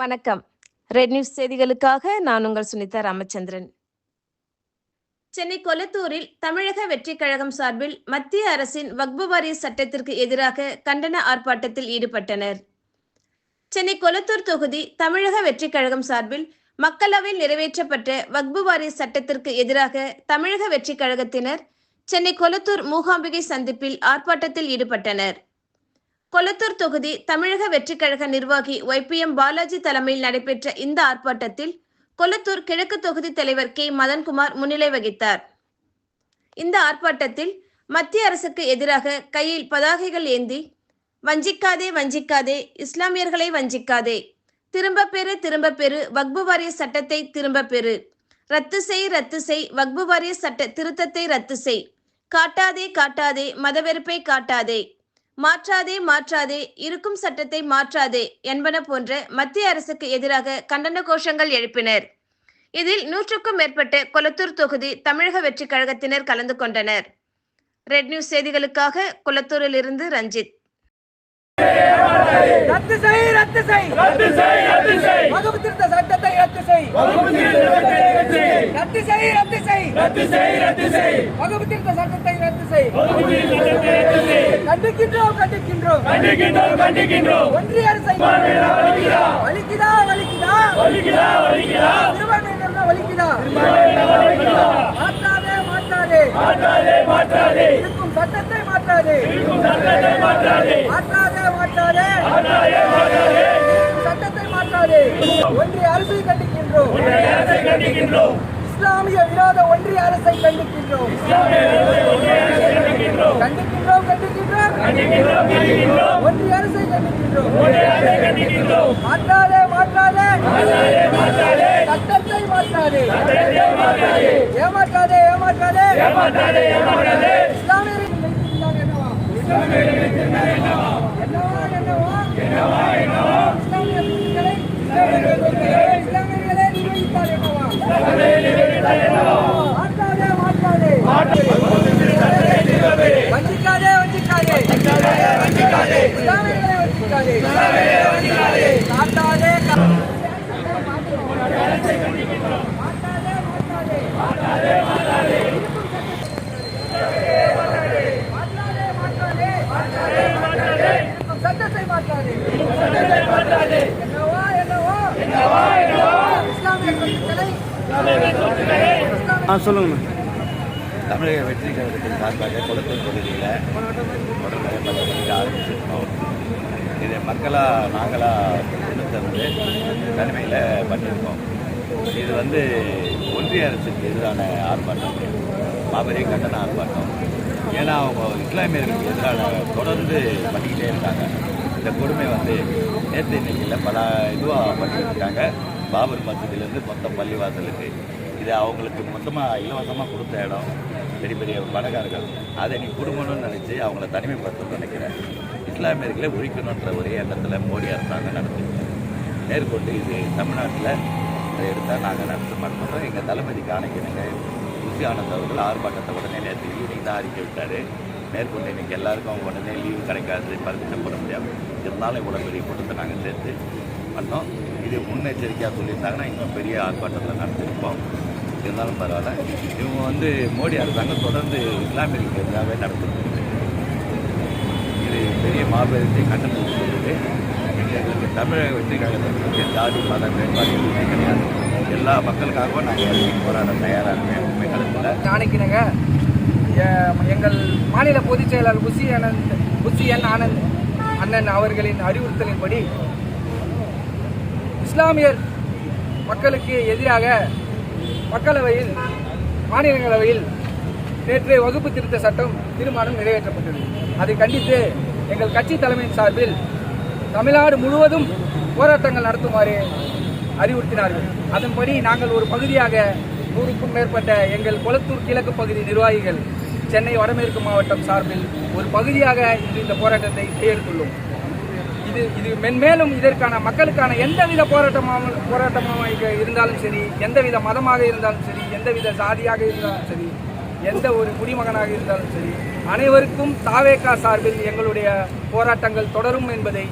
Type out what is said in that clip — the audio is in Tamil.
வணக்கம். ரெட் நியூஸ் செய்திகளுக்காக நான் உங்கள் சுனிதா ராமச்சந்திரன். சென்னை கொளத்தூரில் தமிழக வெற்றிக் கழகம் சார்பில் மத்திய அரசின் வக்பு வாரிய சட்டத்திற்கு எதிராக கண்டன ஆர்ப்பாட்டத்தில் ஈடுபட்டனர். சென்னை கொளத்தூர் தொகுதி தமிழக வெற்றிக் கழகம் சார்பில் மக்களவையில் நிறைவேற்றப்பட்ட வக்பு வாரிய சட்டத்திற்கு எதிராக தமிழக வெற்றிக் கழகத்தினர் சென்னை கொளத்தூர் மூகாம்பிகை சந்திப்பில் ஆர்ப்பாட்டத்தில் ஈடுபட்டனர். கொளத்தூர் தொகுதி தமிழக வெற்றிக்கழக நிர்வாகி ஒய் நிர்வாகி ஒய்பிஎம் பாலாஜி தலைமையில் நடைபெற்ற இந்த ஆர்ப்பாட்டத்தில் கொளத்தூர் கிழக்கு தொகுதி தலைவர் கே. மதன்குமார் முன்னிலை வகித்தார். இந்த ஆர்ப்பாட்டத்தில் மத்திய அரசுக்கு எதிராக கையில் பதாகைகள் ஏந்தி வஞ்சிக்காதே வஞ்சிக்காதே இஸ்லாமியர்களை வஞ்சிக்காதே திரும்ப பெறு திரும்ப பெறு வக்பு வாரிய சட்டத்தை திரும்ப பெறு ரத்து செய் ரத்து செய் வக்பு வாரிய சட்ட திருத்தத்தை ரத்து செய் காட்டாதே காட்டாதே மதவெறுப்பை காட்டாதே மாற்றாதே மாற்றாதே இருக்கும் சட்டத்தை மாற்றாதே என்பன போன்ற மத்திய அரசுக்கு எதிராக கண்டன கோஷங்கள் எழுப்பினர். இதில் நூற்றுக்கும் மேற்பட்ட கொளத்தூர் தொகுதி தமிழக வெற்றிக் கழகத்தினர் கலந்து கொண்டனர். ரெட் நியூஸ் செய்திகளுக்காக கொளத்தூரில் இருந்து ரஞ்சித். ரத்து செய் ரத்து செய். ரத்து செய் ரத்து செய். வகுப்பு திருத்த சட்டத்தை ரத்து செய். வகுப்பு திருத்த சட்டத்தை ரத்து செய். ரத்து செய் ரத்து செய் ரத்து செய் ரத்து செய். வகுப்பு திருத்த சட்டத்தை ரத்து செய். வகுப்பு திருத்த சட்டத்தை ரத்து செய். கண்டிக்கின்றோம் கண்டிக்கின்றோம். கண்டிக்கின்றோம் கண்டிக்கின்றோம். ஒன்றிய அரசை வலிக்கிறா வலிக்குதா? வலிக்குதா வலிக்கிறா திருமணம் வலிக்குதா? மாற்றாதே மாற்றாதே. மாற்றாதே மாற்றாதே. இருக்கும் சட்டத்தை மாற்றாதே. இருக்கும் சட்டத்தை மாற்றாதே. மாற்றாதே மாற்றாதே. மாற்றாதே மாற்றாதே. சட்டத்தை மாற்றாதே. ஒன்றிய அரசை கண்டிக்கின்றோம். உன்னை அரசை கண்டிக்கின்றோம். இஸ்லாமிய விரோத ஒன்றிய அரசை கண்டிக்கின்றோம். கண்டிக்கின்றோம் கண்டிக்கின்றோம். கண்டிக்கின்றோம் கண்டிக்கின்றோம் கண்டிக்கின்றோம் ஒன்றிய அரசை கண்டிக்கின்றோம். உன்னை அரசை கண்டிக்கின்றோம் மாற்றாதே மாற்றாதே. சட்டத்தை மாற்றாதே. ஏமாற்றாதே ஏமாற்றாதே. இஸ்லாமியர்கள் என்னவா? என்னவா என்னவா? இஸ்லாமிய குழுக்களை இஸ்லாமியர்களே நிர்வகித்தால் என்னவா மாற்றாதே மாற்றாதே வஞ்சிக்காதே வஞ்சிக்காதே இஸ்லாமியர்களை வஞ்சிக்காதே காட்டாதே கா- மாற்றாதே, மாற்றாதே. சட்டத்தை மாற்றாதே என்னவா என்னவா இஸ்லாமிய குழுக்களை ஆ சொல்லுங்கண்ணா தமிழக வெற்றி கழகத்தின் சார்பாக கொளத்தூர் தொகுதியில் தொடர்ந்து ஆரம்பிச்சிருக்கோம் மக்களாக நாங்களாக கொண்டு தந்து தனிமையில் பண்ணியிருக்கோம். இது வந்து ஒன்றிய அரசுக்கு எதிரான ஆர்ப்பாட்டம். மாபெரும் கண்டன ஆர்ப்பாட்டம். ஏன்னா அவங்க இஸ்லாமியர்களுக்கு எதிரான தொடர்ந்து பண்ணிக்கிட்டே இருக்காங்க. இந்த கொடுமை வந்து நேற்று இன்னைக்கில் பல இதுவாக பண்ணியிருக்காங்க. இருக்காங்க பாபர் மசூதியிலேருந்து மொத்த பள்ளிவாசலுக்கு. இது அவங்களுக்கு மொத்தமாக இலவசமாக கொடுத்த இடம். பெரிய பெரிய பணக்காரர்கள். அதை நீ கொடுக்கணும்னு நினச்சி அவங்கள தனிமைப்படுத்தணும்னு நினைக்கிறேன். இஸ்லாமியர்களை ஒழிக்கணுன்ற ஒரே எண்ணத்தில் மோடி அரசாங்கம் நடத்திருக்காங்க மேற்கொண்டு இது தமிழ்நாட்டில் அதை எடுத்தால் நாங்கள் நடத்த மாட்டோம். எங்கள் தளபதி காணிக்கணுங்க. குஷி ஆனந்த் அவர்கள் ஆர்ப்பாட்டத்தை உடனே நேற்று ஈவினிங் தான் அறிக்கை விட்டார். மேற்கொண்டு இன்னைக்கு எல்லாருக்கும் உடனே லீவு கிடைக்காது. பர்மிஷன் போட முடியாது இருந்தாலும் இவ்வளோ பெரிய கூட்டத்தை நாங்கள் சேர்த்து பண்ணோம் இது முன்னெச்சரிக்கையாக சொல்லியிருந்தாங்கன்னா இன்னும் பெரிய ஆர்ப்பாட்டத்தில் நடத்திருப்போம். இருந்தாலும் பரவாயில்ல. இவங்க வந்து மோடி அரசாங்கம் தொடர்ந்து இஸ்லாமியர்களுக்கு எதிராகவே நடத்திருக்கிறது பெரிய மாபெருத்தை கண்டனம் சொல்லுது எங்களுக்கு தமிழக வெற்றிக்காக ஜாதி மத வேறுபாடு கிடையாது. எல்லா மக்களுக்காகவும் நாங்கள் இறங்கி போராட தயாராக இருக்கேன் உண்மை களத்தில் நாளைக்குனங்க எங்கள் மாநில பொதுச் செயலாளர் புசி ஆனந்த் புசி என் ஆனந்த் அண்ணன் அவர்களின் அறிவுறுத்தலின்படி இஸ்லாமியர் மக்களுக்கு எதிராக மக்களவையில் மாநிலங்களவையில் நேற்று வகுப்பு திருத்த சட்டம் தீர்மானம் நிறைவேற்றப்பட்டது. அதை கண்டித்து எங்கள் கட்சி தலைமையின் சார்பில் தமிழ்நாடு முழுவதும் போராட்டங்கள் நடத்துமாறு அறிவுறுத்தினார்கள். அதன்படி நாங்கள் ஒரு பகுதியாக நூறுக்கும் மேற்பட்ட எங்கள் கொளத்தூர் கிழக்கு பகுதி நிர்வாகிகள் சென்னை வடமேற்கு மாவட்டம் சார்பில் ஒரு பகுதியாக இன்று இந்த போராட்டத்தை கையெழுத்துள்ளோம். இது இது மென்மேலும் இதற்கான மக்களுக்கான எந்தவித போராட்டமாக போராட்டமாக இருந்தாலும் சரி எந்தவித மதமாக இருந்தாலும் சரி எந்தவித சாதியாக இருந்தாலும் சரி எந்த ஒரு குடிமகனாக இருந்தாலும் சரி அனைவருக்கும் தாவேகா சார்பில் எங்களுடைய போராட்டங்கள் தொடரும் என்பதை